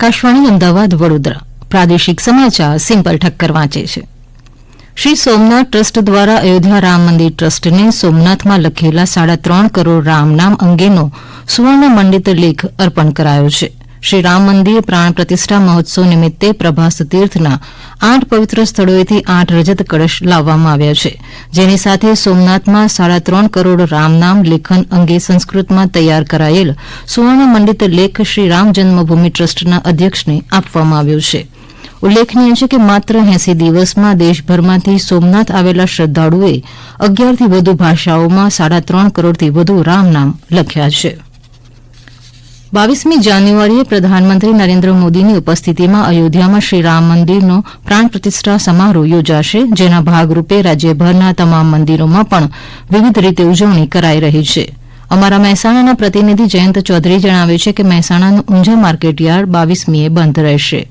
આકાશવાણી અમદાવાદ વડોદરા. પ્રાદેશિક સમાચાર સિમ્પલ ઠક્કર વાંચે છે. શ્રી સોમનાથ ટ્રસ્ટ દ્વારા અયોધ્યા રામ મંદિર ટ્રસ્ટને સોમનાથમાં લખેલા સાડા ત્રણ કરોડ રામનામ અંગેનો સુવર્ણ મંડિત લેખ અર્પણ કરાયો છે. શ્રી રામ મંદિર પ્રાણ પ્રતિષ્ઠા મહોત્સવ નિમિત્તે પ્રભાસ તીર્થના આઠ પવિત્ર સ્થળોએથી આઠ રજત કળશ લાવવામાં આવ્યા છે. જેની સાથે સોમનાથમાં સાડા ત્રણ કરોડ રામનામ લેખન અંગે સંસ્કૃતમાં તૈયાર કરાયેલ સુવર્ણ મંડિત લેખ શ્રી રામ જન્મભૂમિ ટ્રસ્ટના અધ્યક્ષને આપવામાં આવ્યો છે. ઉલ્લેખનીય છે કે માત્ર એસી દિવસમાં દેશભરમાંથી સોમનાથ આવેલા શ્રદ્ધાળુએ અગિયારથી વધુ ભાષાઓમાં સાડા ત્રણ કરોડથી વધુ રામનામ લખ્યા છે. બાવીસમી જાન્યુઆરીએ પ્રધાનમંત્રી નરેન્દ્ર મોદીની ઉપસ્થિતિમાં અયોધ્યામાં શ્રી રામ મંદિરનો પ્રાણ પ્રતિષ્ઠા સમારોહ યોજાશે, જેના ભાગરૂપે રાજ્યભરના તમામ મંદિરોમાં પણ વિવિધ રીતે ઉજવણી કરાઈ રહી છે. અમારા મહેસાણાના પ્રતિનિધિ જયંત ચૌધરી જણાવે છે કે મહેસાણાનું ઊંઝા માર્કેટયાર્ડ બાવીસમીએ બંધ રહેશે.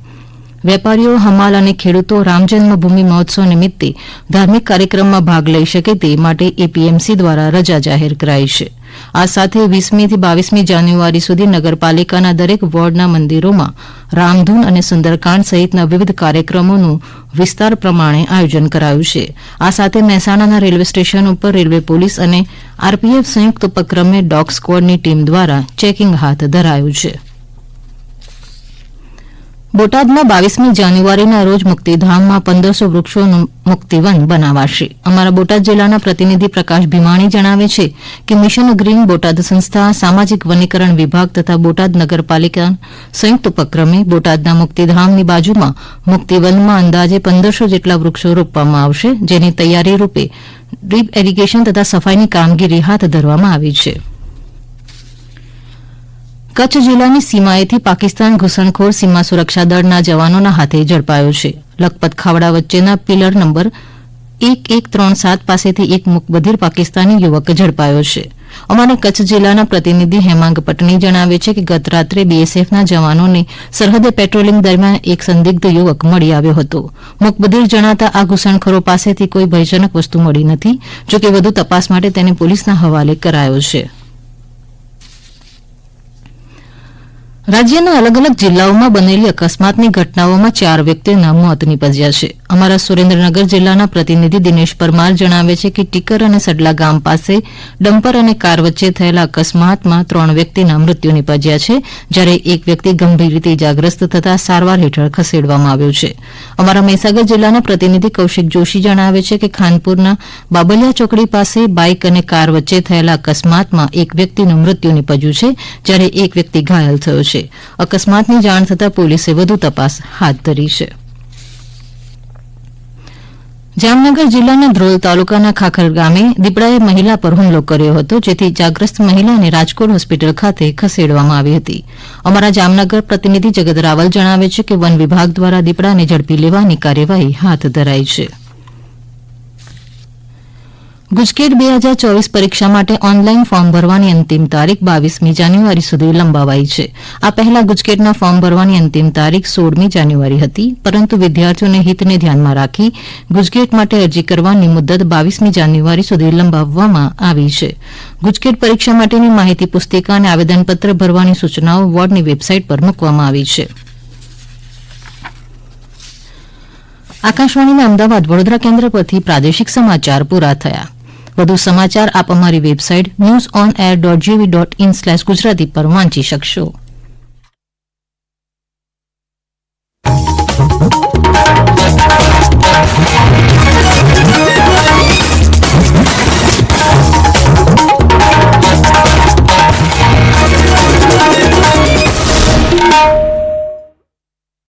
વેપારીઓ, હમાલ અને ખેડૂતો રામ જન્મભૂમિ મહોત્સવ નિમિત્તે ધાર્મિક કાર્યક્રમમાં ભાગ લઈ શકે તે માટે એપીએમસી દ્વારા રજા જાહેર કરાઈ છે. આ સાથે વીસમીથી બાવીસમી જાન્યુઆરી સુધી નગરપાલિકાના દરેક વોર્ડના મંદિરોમાં રામધૂન અને સુંદરકાંડ સહિતના વિવિધ કાર્યક્રમોનું વિસ્તાર પ્રમાણે આયોજન કરાયું છે. આ સાથે મહેસાણાના રેલવે સ્ટેશન ઉપર રેલવે પોલીસ અને આરપીએફ સંયુક્ત ઉપક્રમે ડોગ સ્કવોડની ટીમ દ્વારા ચેકિંગ હાથ ધરાયું છે. બોટાદમાં બાવીસમી જાન્યુઆરીના રોજ મુક્તિધામમાં પંદરસો વૃક્ષોનું મુક્તિવન બનાવાશે. અમારા બોટાદ જિલ્લાના પ્રતિનિધિ પ્રકાશ ભીમાણી જણાવે છે કે મિશન ગ્રીન બોટાદ સંસ્થા, સામાજિક વનીકરણ વિભાગ તથા બોટાદ નગરપાલિકા સંયુક્ત ઉપક્રમે બોટાદના મુક્તિધામની બાજુમાં મુક્તિવનમાં અંદાજે પંદરસો જેટલા વૃક્ષો રોપવામાં આવશે, જેની તૈયારી રૂપે ડ્રીપ એરીગેશન તથા સફાઈની કામગીરી હાથ ધરવામાં આવી છે. કચ્છ જિલ્લાની સીમાએથી પાકિસ્તાન ઘૂસણખોર સીમા સુરક્ષા દળના જવાનોના હાથે ઝડપાયો છે. લખપત ખાવડા વચ્ચેના પિલર નંબર એક એક ત્રણ સાત પાસેથી એક મુકબધિર પાકિસ્તાની યુવક ઝડપાયો છે. અમારા કચ્છ જિલ્લાના પ્રતિનિધિ હેમાંગ પટણી જણાવે છે કે ગત રાત્રે બીએસએફના જવાનોને સરહદે પેટ્રોલિંગ દરમિયાન એક સંદિગ્ધ યુવક મળી આવ્યો હતો. મુકબધિર જણાતા આ ઘૂસણખોરો પાસેથી કોઈ ભયજનક વસ્તુ મળી નથી, જોકે વધુ તપાસ માટે તેને પોલીસના હવાલે કરાયો છે. રાજ્યના અલગ અલગ જિલ્લાઓમાં બનેલી અકસ્માતની ઘટનાઓમાં ચાર વ્યક્તિઓના મોત નિપજ્યા છે. અમારા સુરેન્દ્રનગર જિલ્લાના પ્રતિનિધિ દિનેશ પરમાર જણાવે છે કે ટીકર અને સડલા ગામ પાસે ડમ્પર અને કાર વચ્ચે થયેલા અકસ્માતમાં ત્રણ વ્યક્તિના મૃત્યુ નિપજ્યા છે, જ્યારે એક વ્યક્તિ ગંભીર રીતે ઇજાગ્રસ્ત થતા સારવાર હેઠળ ખસેડવામાં આવ્યો છે. અમારા મહીસાગર જિલ્લાના પ્રતિનિધિ કૌશિક જોશી જણાવે છે કે ખાનપુરના બાબલિયા ચોકડી પાસે બાઇક અને કાર વચ્ચે થયેલા અકસ્માતમાં એક વ્યક્તિનું મૃત્યુ નિપજ્યું છે, જ્યારે એક વ્યક્તિ ઘાયલ થયો છે. અકસ્માતની જાણ થતાં પોલીસે વધુ તપાસ હાથ ધરી છે. જામનગર જિલ્લાના ધ્રોલ તાલુકાના ખાખર ગામે દીપડાએ મહિલા પર હુમલો કર્યો હતો, જેથી ઇજાગ્રસ્ત મહિલાને રાજકોટ હોસ્પિટલ ખાતે ખસેડવામાં આવી હતી. અમારા જામનગર પ્રતિનિધિ જગત રાવલ જણાવે છે કે વન વિભાગ દ્વારા દીપડાને ઝડપી લેવાની કાર્યવાહી હાથ ધરાઈ છે. ગુજકેટ બે હજાર ચોવીસ પરીક્ષા માટે ઓનલાઈન ફોર્મ ભરવાની અંતિમ તારીખ બાવીસમી જાન્યુઆરી સુધી લંબાવાઈ છે. આ પહેલા ગુજકેટના ફોર્મ ભરવાની અંતિમ તારીખ સોળમી જાન્યુઆરી હતી, પરંતુ વિદ્યાર્થીઓને હિતને ધ્યાનમાં રાખી ગુજકેટ માટે અરજી કરવાની મુદત બાવીસમી જાન્યુઆરી સુધી લંબાવવામાં આવી છે. ગુજકેટ પરીક્ષા માટેની માહિતી, પુસ્તિકા અને આવેદનપત્ર ભરવાની સૂચનાઓ બોર્ડની વેબસાઇટ પર મૂકવામાં આવી છે. આકાશવાણીના અમદાવાદ વડોદરા કેન્દ્ર પરથી પ્રાદેશિક સમાચાર પૂરા થયા. વધુ સમાચાર આપ અમારી website news on air dot GV dot in slash Gujarati પર વાંચી શકશો.